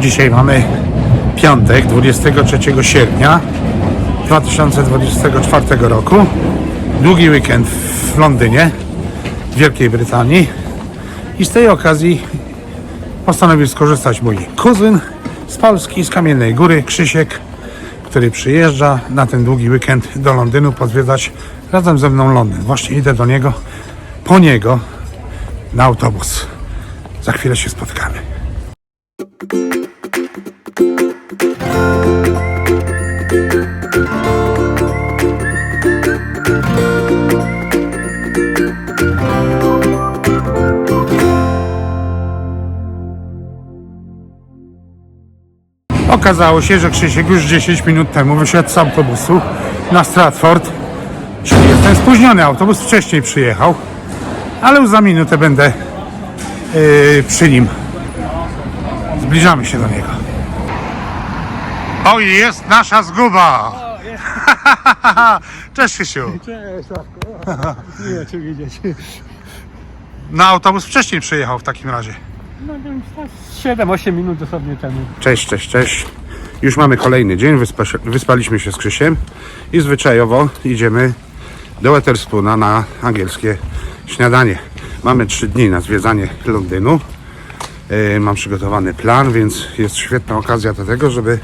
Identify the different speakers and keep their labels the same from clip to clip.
Speaker 1: Dzisiaj mamy piątek, 23 sierpnia 2024 roku. Długi weekend w Londynie, w Wielkiej Brytanii. I z tej okazji postanowił skorzystać mój kuzyn z Polski, z Kamiennej Góry, Krzysiek, który przyjeżdża na ten długi weekend do Londynu pozwiedzać razem ze mną Londyn. Właśnie idę do niego, po niego na autobus. Za chwilę się spotkamy. Okazało się, że Krzysiek już 10 minut temu wyszedł z autobusu na Stratford. Czyli jestem spóźniony, autobus wcześniej przyjechał, ale już za minutę będę yy, przy nim. Zbliżamy się do niego. Oj, jest nasza zguba! Cześć Krzysiu.
Speaker 2: Cześć. Miło Cię widzieć.
Speaker 1: Na autobus wcześniej przyjechał w takim razie.
Speaker 2: No, 7-8 minut dosłownie temu.
Speaker 1: Cześć, cześć, cześć. Już mamy kolejny dzień, wyspa, wyspaliśmy się z Krzysiem i zwyczajowo idziemy do Wetherspoona na angielskie śniadanie. Mamy trzy dni na zwiedzanie Londynu. Yy, mam przygotowany plan, więc jest świetna okazja do tego, żeby,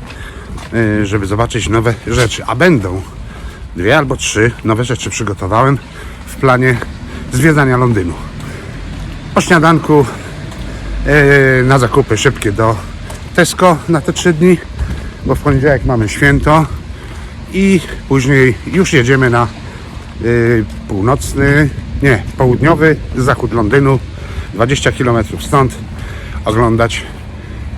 Speaker 1: yy, żeby zobaczyć nowe rzeczy. A będą dwie albo trzy nowe rzeczy przygotowałem w planie zwiedzania Londynu. Po śniadanku Yy, na zakupy szybkie do Tesco na te trzy dni, bo w poniedziałek mamy święto i później już jedziemy na yy, północny, nie, południowy zachód Londynu, 20 km stąd, oglądać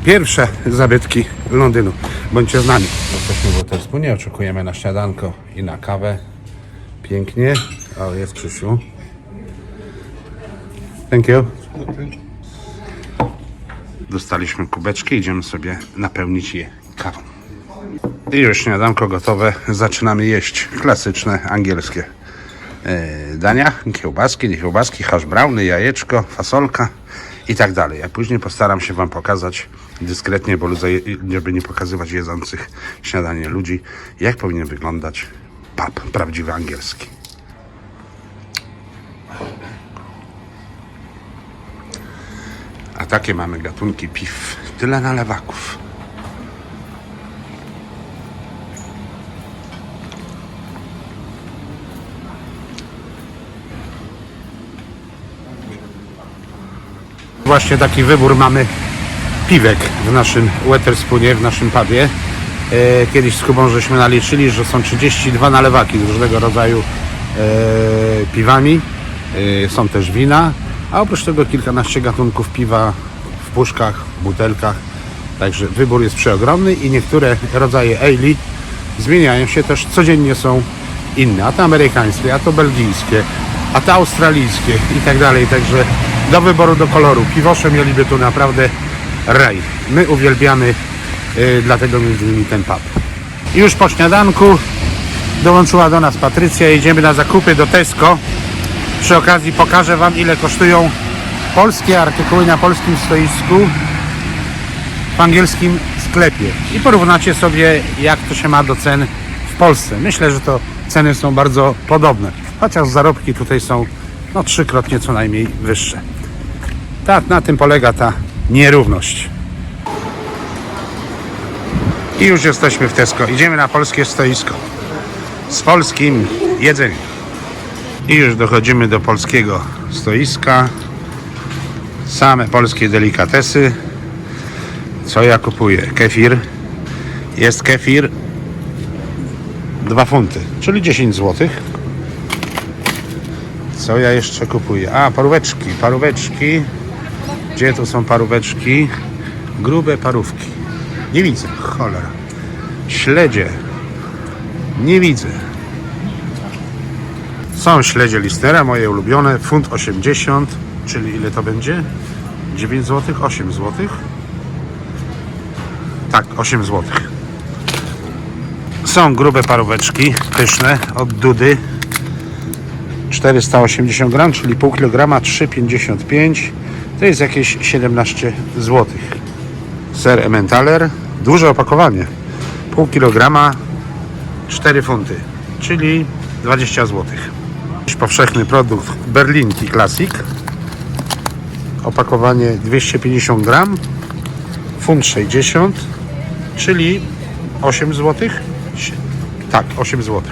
Speaker 1: pierwsze zabytki Londynu. Bądźcie z nami. Jesteśmy w Waterspoonie, oczekujemy na śniadanko i na kawę. Pięknie. O, jest Krzysiu. Thank you. Dostaliśmy kubeczki, idziemy sobie napełnić je kawą. I już śniadanko gotowe, zaczynamy jeść klasyczne angielskie e, dania, kiełbaski, nie kiełbaski, hash browny, jajeczko, fasolka i tak dalej. A później postaram się Wam pokazać dyskretnie, bo żeby nie pokazywać jedzących śniadanie ludzi, jak powinien wyglądać pub prawdziwy angielski. A takie mamy gatunki piw. Tyle nalewaków. Właśnie taki wybór mamy piwek w naszym Weterspoonie, w naszym pubie. E, Kiedyś z Kubą żeśmy naliczyli, że są 32 nalewaki z różnego rodzaju e, piwami. E, Są też wina, a oprócz tego kilkanaście gatunków piwa w puszkach, w butelkach. Także wybór jest przeogromny i niektóre rodzaje ale zmieniają się też, codziennie są inne. A to amerykańskie, a to belgijskie, a to australijskie i tak dalej. Także do wyboru, do koloru. Piwosze mieliby tu naprawdę raj. My uwielbiamy y, dlatego między innymi ten pub. Już po śniadanku dołączyła do nas Patrycja. Jedziemy na zakupy do Tesco. Przy okazji pokażę Wam ile kosztują polskie artykuły na polskim stoisku w angielskim sklepie. I porównacie sobie jak to się ma do cen w Polsce. Myślę, że to ceny są bardzo podobne. Chociaż zarobki tutaj są no trzykrotnie co najmniej wyższe. Tak, na tym polega ta nierówność. I już jesteśmy w Tesco. Idziemy na polskie stoisko z polskim jedzeniem. I już dochodzimy do polskiego stoiska. Same polskie delikatesy. Co ja kupuję? Kefir. Jest kefir 2 funty, czyli 10 zł. Co ja jeszcze kupuję? A, paróweczki, paróweczki. Gdzie tu są paróweczki? Grube parówki. Nie widzę, cholera. Śledzie. Nie widzę. Są śledzie Listera, moje ulubione. Funt 80, czyli ile to będzie? 9 zł, 8 zł. Tak, 8 zł. Są grube paróweczki, pyszne, od Dudy. 480 gram, czyli pół kilograma, 3,55. To jest jakieś 17 zł. Ser Emmentaler, duże opakowanie, pół kilograma, 4 funty, czyli 20 zł. Powszechny produkt Berlinki Classic, opakowanie 250 gram, funt 60, czyli 8 zł. Tak, 8 zł.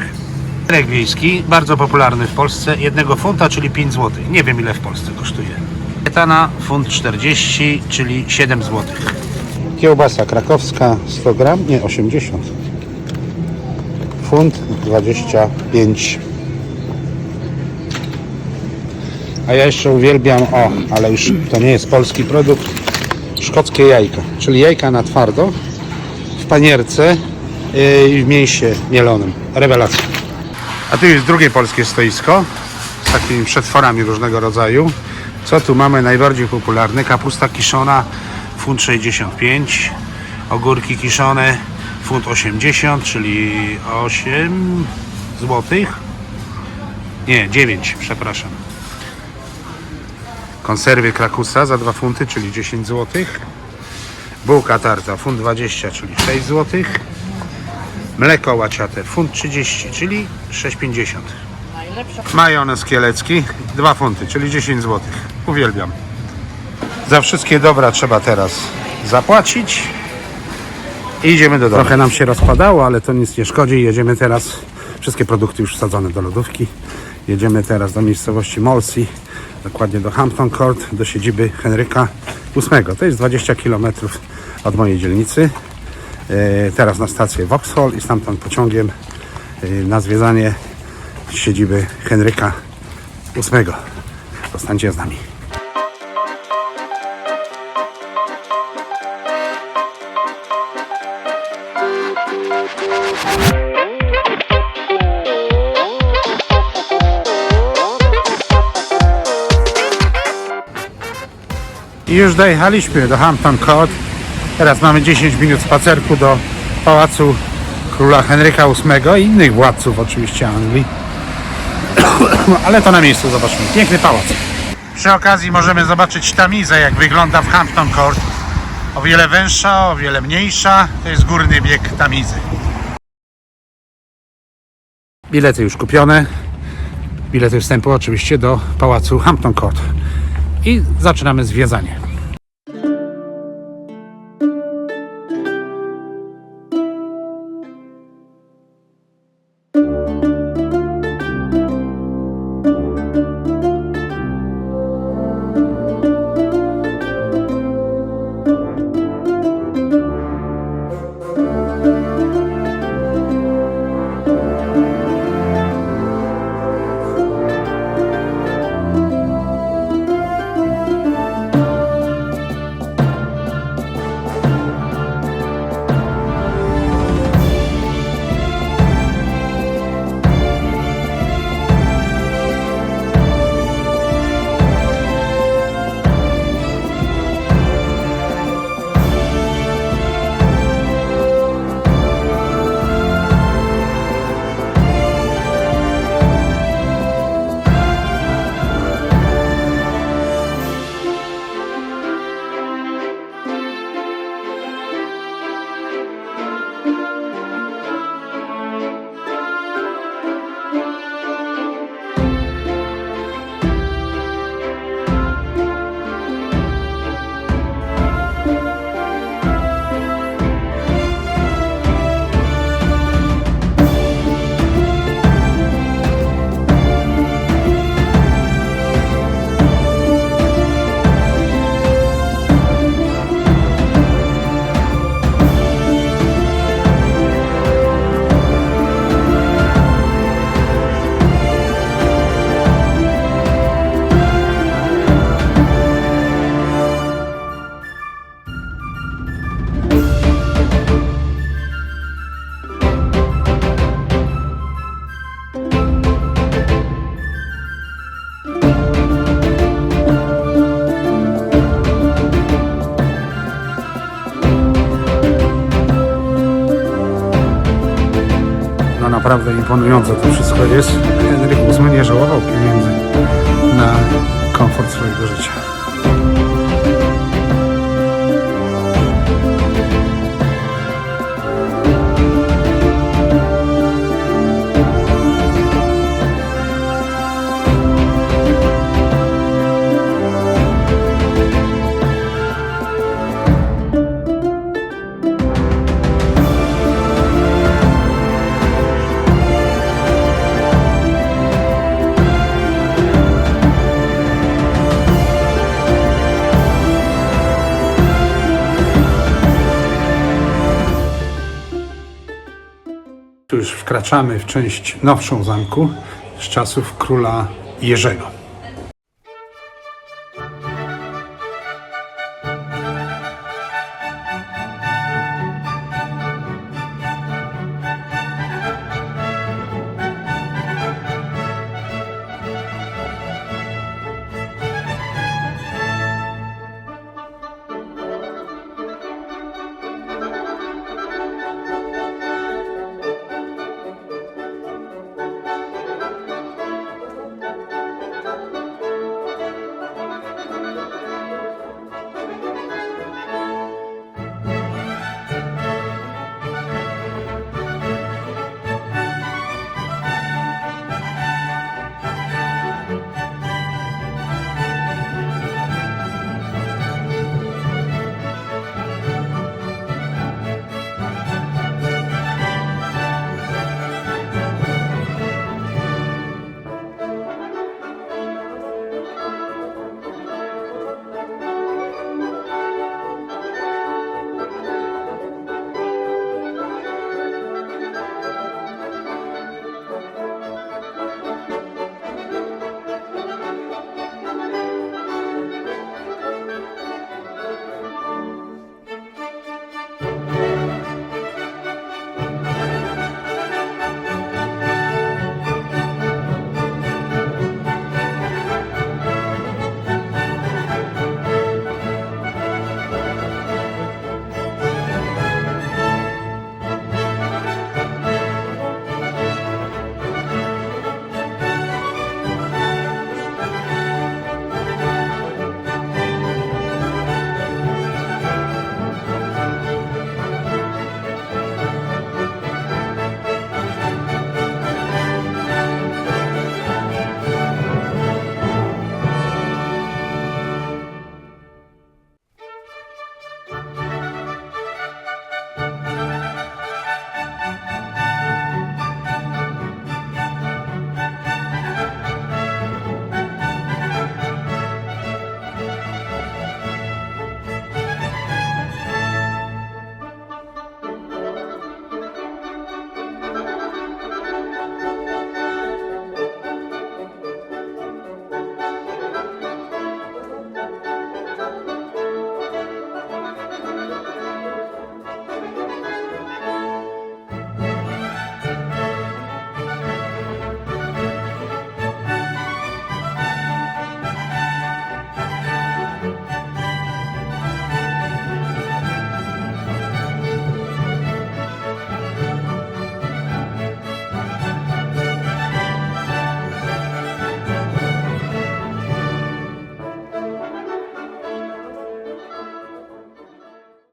Speaker 1: Serek wiejski, bardzo popularny w Polsce, jednego funta, czyli 5 zł. Nie wiem ile w Polsce kosztuje. Etana funt 40, czyli 7 zł. Kiełbasa krakowska 100 gram, nie 80. Funt 25. A ja jeszcze uwielbiam, o, ale już to nie jest polski produkt, szkockie jajka, czyli jajka na twardo w panierce yy, i w mięsie mielonym. Rewelacja. A tu jest drugie polskie stoisko z takimi przetworami różnego rodzaju. Co tu mamy najbardziej popularne? Kapusta kiszona funt 65, ogórki kiszone funt 80, czyli 8 złotych. Nie, 9, przepraszam. Konserwy krakusa za 2 funty, czyli 10 zł. Bułka tarta funt 20, czyli 6 zł. Mleko łaciate funt 30, czyli 6,50. Majonez kielecki 2 funty, czyli 10 zł. Uwielbiam. Za wszystkie dobra trzeba teraz zapłacić. I idziemy do domu. Trochę nam się rozpadało, ale to nic nie szkodzi. Jedziemy teraz, wszystkie produkty już wsadzone do lodówki. Jedziemy teraz do miejscowości Molsey, dokładnie do Hampton Court, do siedziby Henryka VIII. To jest 20 km od mojej dzielnicy. E, Teraz na stację Vauxhall i stamtąd pociągiem e, na zwiedzanie siedziby Henryka VIII. Zostańcie z nami. I już dojechaliśmy do Hampton Court. Teraz mamy 10 minut spacerku do pałacu króla Henryka VIII i innych władców oczywiście Anglii. Ale to na miejscu zobaczmy. Piękny pałac. Przy okazji możemy zobaczyć tamizę, jak wygląda w Hampton Court. O wiele węższa, o wiele mniejsza. To jest górny bieg tamizy. Bilety już kupione. Bilety wstępu oczywiście do pałacu Hampton Court. I zaczynamy zwiedzanie. Naprawdę imponujące to wszystko jest. Henryk VIII nie żałował pieniędzy na komfort swojego życia. Już wkraczamy w część nowszą zamku z czasów króla Jerzego.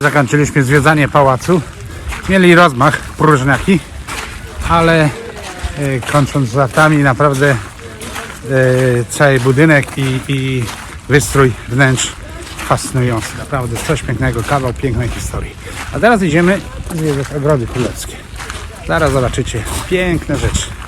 Speaker 1: Zakończyliśmy zwiedzanie pałacu. Mieli rozmach próżniaki, ale e, kończąc latami naprawdę e, cały budynek i, i wystrój wnętrz fascynujący. Naprawdę coś pięknego, kawał pięknej historii. A teraz idziemy zwiedzać ogrody królewskie. Zaraz zobaczycie piękne rzeczy.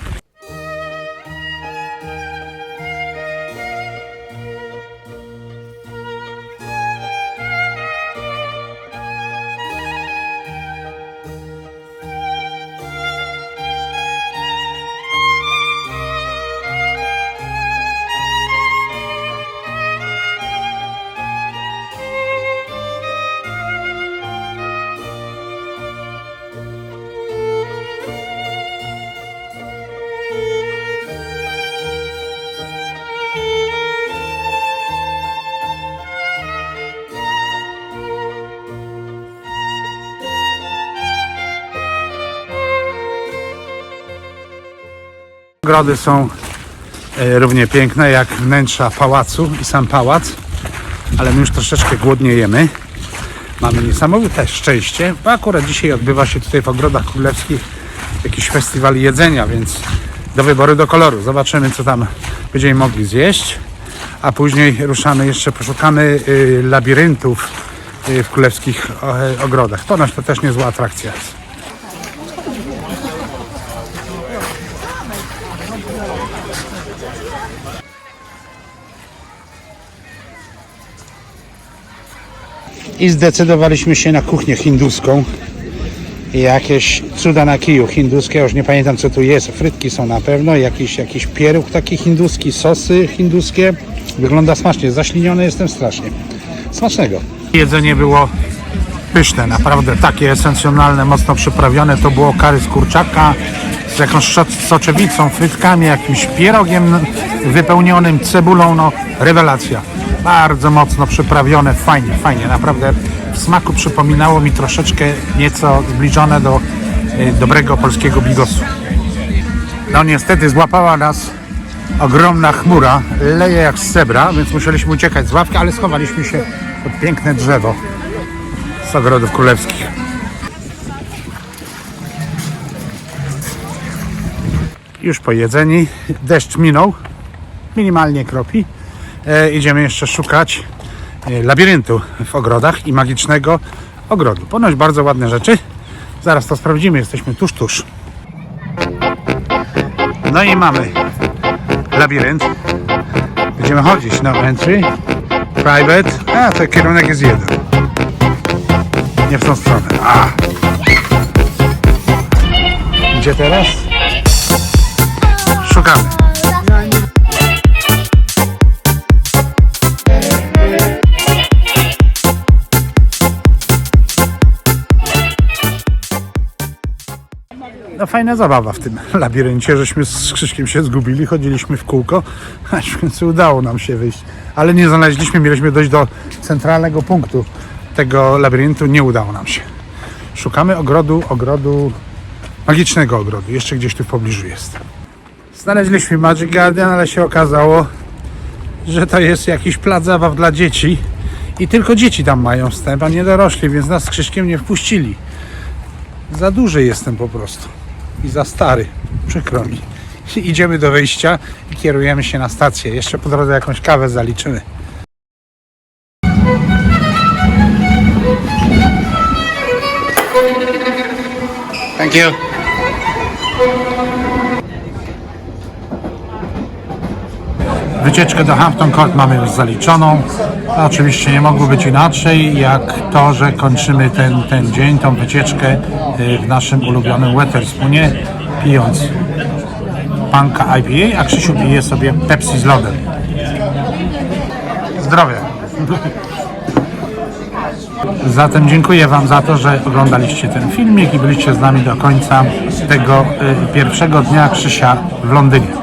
Speaker 1: Ogrody są e, równie piękne jak wnętrza pałacu i sam pałac, ale my już troszeczkę głodniejemy. Mamy niesamowite szczęście, bo akurat dzisiaj odbywa się tutaj w ogrodach królewskich jakiś festiwal jedzenia, więc do wyboru do koloru. Zobaczymy, co tam będziemy mogli zjeść, a później ruszamy jeszcze, poszukamy y, labiryntów y, w królewskich e, ogrodach. Nasz to też niezła atrakcja jest. I zdecydowaliśmy się na kuchnię hinduską. jakieś cuda na kiju hinduskie, już nie pamiętam co tu jest, frytki są na pewno, jakiś, jakiś pieróg taki hinduski, sosy hinduskie. Wygląda smacznie, zaśliniony jestem strasznie. Smacznego. Jedzenie było pyszne, naprawdę takie esencjonalne, mocno przyprawione. To było kary z kurczaka z jakąś soczewicą, frytkami, jakimś pierogiem wypełnionym cebulą, no rewelacja. Bardzo mocno przyprawione, fajnie, fajnie, naprawdę w smaku przypominało mi troszeczkę nieco zbliżone do y, dobrego polskiego bigosu. No niestety złapała nas ogromna chmura, leje jak z zebra, więc musieliśmy uciekać z ławki, ale schowaliśmy się pod piękne drzewo z ogrodów królewskich. Już po jedzeni, deszcz minął, minimalnie kropi. E, idziemy jeszcze szukać e, labiryntu w ogrodach i magicznego ogrodu. Ponoć bardzo ładne rzeczy. Zaraz to sprawdzimy, jesteśmy tuż, tuż. No i mamy labirynt. Będziemy chodzić. No entry, private. A, to kierunek jest jeden. Nie w tą stronę. A. Gdzie teraz? Szukamy. No fajna zabawa w tym labiryncie, żeśmy z Krzyśkiem się zgubili, chodziliśmy w kółko, aż w końcu udało nam się wyjść. Ale nie znaleźliśmy, mieliśmy dojść do centralnego punktu tego labiryntu, nie udało nam się. Szukamy ogrodu, ogrodu, magicznego ogrodu, jeszcze gdzieś tu w pobliżu jest. Znaleźliśmy Magic Garden, ale się okazało, że to jest jakiś plac zabaw dla dzieci i tylko dzieci tam mają wstęp, a nie dorośli, więc nas z Krzyśkiem nie wpuścili. Za duży jestem po prostu i za stary, przykro mi. Idziemy do wyjścia i kierujemy się na stację. Jeszcze po drodze jakąś kawę zaliczymy. Thank you. Wycieczkę do Hampton Court mamy już zaliczoną. Oczywiście nie mogło być inaczej, jak to, że kończymy ten, ten dzień, tą wycieczkę y, w naszym ulubionym Wetherspunie, pijąc panka IPA, a Krzysiu pije sobie Pepsi z lodem. Zdrowie. Zatem dziękuję Wam za to, że oglądaliście ten filmik i byliście z nami do końca tego y, pierwszego dnia Krzysia w Londynie.